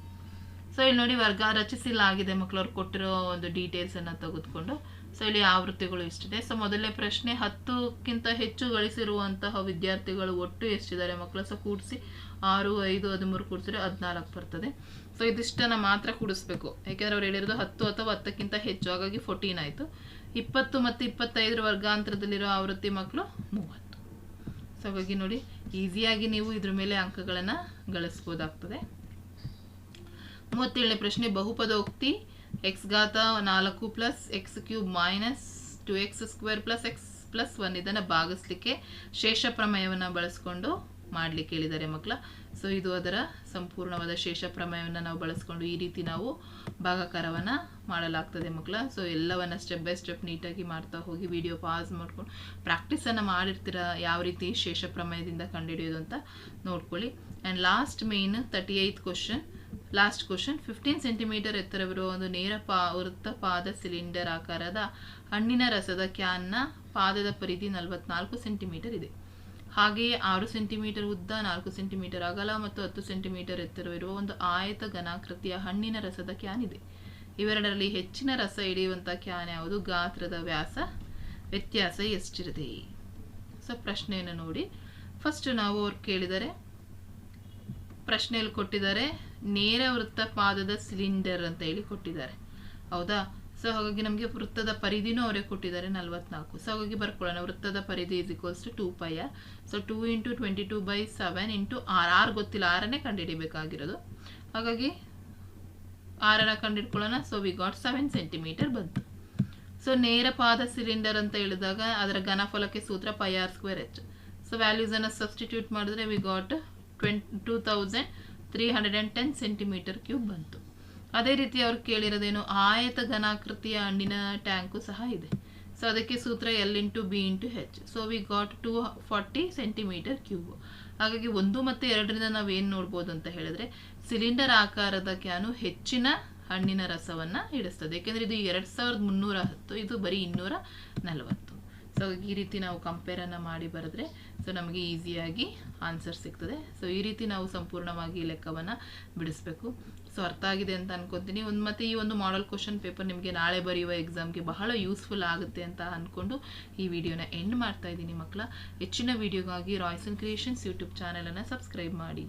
ಸೊ ಇಲ್ಲಿ ನೋಡಿ ವರ್ಗ ರಚಿಸಲಾಗಿದೆ ಮಕ್ಕಳು ಅವ್ರು ಕೊಟ್ಟಿರೋ ಒಂದು ಡೀಟೇಲ್ಸನ್ನು ತೆಗೆದುಕೊಂಡು ಸೊ ಇಲ್ಲಿ ಆವೃತ್ತಿಗಳು ಎಷ್ಟಿದೆ? ಸೊ, ಮೊದಲನೇ ಪ್ರಶ್ನೆ, ಹತ್ತಕ್ಕಿಂತ ಹೆಚ್ಚು ಗಳಿಸಿರುವಂತಹ ವಿದ್ಯಾರ್ಥಿಗಳು ಒಟ್ಟು ಎಷ್ಟಿದ್ದಾರೆ ಮಕ್ಕಳು? ಸೊ, ಕೂಡಿಸಿ ಆರು, ಐದು, ಹದಿಮೂರು ಕೂಡಿಸಿದ್ರೆ ಹದಿನಾಲ್ಕು ಬರ್ತದೆ. ಸೊ, ಇದಿಷ್ಟನ್ನು ಮಾತ್ರ ಕೂಡಿಸ್ಬೇಕು. ಯಾಕೆಂದ್ರೆ ಅವ್ರು ಹೇಳಿರೋದು ಹತ್ತು ಅಥವಾ ಹತ್ತಕ್ಕಿಂತ ಹೆಚ್ಚು. ಹಾಗಾಗಿ ಫೋರ್ಟೀನ್ ಆಯಿತು. ಇಪ್ಪತ್ತು ಮತ್ತು ಇಪ್ಪತ್ತೈದರ ವರ್ಗಾಂತರದಲ್ಲಿರೋ ಆವೃತ್ತಿ ಮಕ್ಕಳು ಮೂವತ್ತು. ಸೊ, ಹಾಗಾಗಿ ನೋಡಿ ಈಸಿಯಾಗಿ ನೀವು ಇದ್ರ ಮೇಲೆ ಅಂಕಗಳನ್ನು ಗಳಿಸ್ಬೋದಾಗ್ತದೆ. ಮೂವತ್ತೇಳನೇ ಪ್ರಶ್ನೆ ಬಹುಪದೋಕ್ತಿ ಎಕ್ಸ್ ಘಾತ ನಾಲ್ಕು plus X cube minus two X square plus X plus one ಇದನ್ನು ಭಾಗಿಸ್ಲಿಕ್ಕೆ ಶೇಷ ಪ್ರಮೇಯವನ್ನು ಬಳಸ್ಕೊಂಡು ಮಾಡಲಿಕ್ಕೆ ಹೇಳಿದ್ದಾರೆ ಮಕ್ಕಳ. ಸೊ ಇದು ಅದರ ಸಂಪೂರ್ಣವಾದ ಶೇಷ ಪ್ರಮೇಯವನ್ನು ನಾವು ಬಳಸ್ಕೊಂಡು ಈ ರೀತಿ ನಾವು ಭಾಗಾಕಾರವನ್ನು ಮಾಡಲಾಗ್ತದೆ ಮಕ್ಕಳ. ಸೊ ಎಲ್ಲವನ್ನು ಸ್ಟೆಪ್ ಬೈ ಸ್ಟೆಪ್ ನೀಟಾಗಿ ಮಾಡ್ತಾ ಹೋಗಿ ವಿಡಿಯೋ ಪಾಸ್ ಮಾಡ್ಕೊಂಡು ಪ್ರಾಕ್ಟೀಸನ್ನು ಮಾಡಿರ್ತೀರ, ಯಾವ ರೀತಿ ಶೇಷ ಪ್ರಮೇಯದಿಂದ ಕಂಡುಹಿಡಿಯೋದು ಅಂತ ನೋಡ್ಕೊಳ್ಳಿ. And last main thirty eight question last question fifteen centimetre ಎತ್ತರವಿರುವ ಒಂದು ನೇರ ಪಾ, ವೃತ್ತ ಪಾದ ಸಿಲಿಂಡರ್ ಆಕಾರದ ಹಣ್ಣಿನ ರಸದ ಕ್ಯಾನ್ನ ಪಾದದ ಪರಿಧಿ ನಲವತ್ನಾಲ್ಕು ಸೆಂಟಿಮೀಟರ್ ಇದೆ. ಹಾಗೆಯೇ ಆರು ಸೆಂಟಿಮೀಟರ್ ಉದ್ದ, ನಾಲ್ಕು ಸೆಂಟಿಮೀಟರ್ ಅಗಲ ಮತ್ತು ಹತ್ತು ಸೆಂಟಿಮೀಟರ್ ಎತ್ತರವಿರುವ ಒಂದು ಆಯತ ಘನಾಕೃತಿಯ ಹಣ್ಣಿನ ರಸದ ಕ್ಯಾನ್ ಇದೆ. ಇವೆರಡರಲ್ಲಿ ಹೆಚ್ಚಿನ ರಸ ಹಿಡಿಯುವಂಥ ಕ್ಯಾನ್ ಯಾವುದು? ಗಾತ್ರದ ವ್ಯಾಸ. ವ್ಯತ್ಯಾಸ ಎಷ್ಟಿರದೆ ಸೊ ಪ್ರಶ್ನೆಯನ್ನು ನೋಡಿ. ಫಸ್ಟ್ ನಾವು ಅವ್ರು ಕೇಳಿದರೆ, ಪ್ರಶ್ನೆಯಲ್ಲಿ ಕೊಟ್ಟಿದ್ದಾರೆ, ನೇರ ವೃತ್ತ ಪಾದದ ಸಿಲಿಂಡರ್ ಅಂತ ಹೇಳಿ ಕೊಟ್ಟಿದ್ದಾರೆ. ಹೌದಾ? ಸೊ ಹಾಗಾಗಿ ನಮಗೆ ವೃತ್ತದ ಪರಿಧಿನೂ ಅವರೇ ಕೊಟ್ಟಿದ್ದಾರೆ, ನಲ್ವತ್ನಾಲ್ಕು. ಸೊ ಹಾಗಾಗಿ ಬರ್ಕೊಳ್ಳೋಣ. ವೃತ್ತದ ಪರಿಧಿ is equals to two pi so two into twenty two by seven into R R ಗೊತ್ತಿಲ್ಲ. ಆರನ್ನೇ ಕಂಡುಹಿಡಿಬೇಕಾಗಿರೋದು. ಹಾಗಾಗಿ ಆರನ್ನ ಕಂಡುಹಿಡ್ಕೊಳ್ಳೋಣ. So we got seven centimetre ಬಂತು. ಸೊ ನೇರ ಪಾದ ಸಿಲಿಂಡರ್ ಅಂತ ಹೇಳಿದಾಗ ಅದರ ಘನಫಲಕ್ಕೆ ಸೂತ್ರ pi R square H so ವ್ಯಾಲ್ಯೂಸನ್ನು substitute ಮಾಡಿದ್ರೆ we got twenty two thousand three hundred and ten centimetre cube ಬಂತು. ಅದೇ ರೀತಿ ಅವ್ರು ಕೇಳಿರೋದೇನು ಆಯತ ಘನಾಕೃತಿಯ ಹಣ್ಣಿನ ಟ್ಯಾಂಕು ಸಹ ಇದೆ. ಸೊ ಅದಕ್ಕೆ ಸೂತ್ರ L into B into H so we got two forty centimetre cube ಹಾಗಾಗಿ ಒಂದು ಮತ್ತು ಎರಡರಿಂದ ನಾವು ಏನು ನೋಡ್ಬೋದು ಅಂತ ಹೇಳಿದ್ರೆ ಸಿಲಿಂಡರ್ ಆಕಾರದ ಕ್ಯಾನು ಹೆಚ್ಚಿನ ಹಣ್ಣಿನ ರಸವನ್ನು ಇಡಿಸ್ತದೆ ಯಾಕೆಂದರೆ ಇದು ಎರಡು ಸಾವಿರದ ಮುನ್ನೂರ ಹತ್ತು, ಇದು ಬರೀ ಇನ್ನೂರ ನಲವತ್ತು. ಸೊ ಈ ರೀತಿ ನಾವು ಕಂಪೇರನ್ನು ಮಾಡಿ ಬರೆದ್ರೆ ಸೊ ನಮಗೆ ಈಸಿಯಾಗಿ ಆನ್ಸರ್ ಸಿಗ್ತದೆ. ಸೊ ಈ ರೀತಿ ನಾವು ಸಂಪೂರ್ಣವಾಗಿ ಲೆಕ್ಕವನ್ನು ಬಿಡಿಸ್ಬೇಕು. ಸೊ ಅರ್ಥ ಆಗಿದೆ ಅಂತ ಅನ್ಕೊತೀನಿ. ಒಂದು ಮತ್ತೆ ಈ ಒಂದು ಮಾಡಲ್ ಕ್ವಶನ್ ಪೇಪರ್ ನಿಮಗೆ ನಾಳೆ ಬರೆಯುವ ಎಕ್ಸಾಮ್ಗೆ ಬಹಳ ಯೂಸ್ಫುಲ್ ಆಗುತ್ತೆ ಅಂತ ಅಂದ್ಕೊಂಡು ಈ ವಿಡಿಯೋನ ಎಂಡ್ ಮಾಡ್ತಾ ಇದ್ದೀನಿ ಮಕ್ಕಳ. ಹೆಚ್ಚಿನ ವಿಡಿಯೋಗಾಗಿ ರಾಯ್ಸನ್ ಕ್ರಿಯೇಷನ್ಸ್ ಯೂಟ್ಯೂಬ್ ಚಾನಲನ್ನು ಸಬ್ಸ್ಕ್ರೈಬ್ ಮಾಡಿ.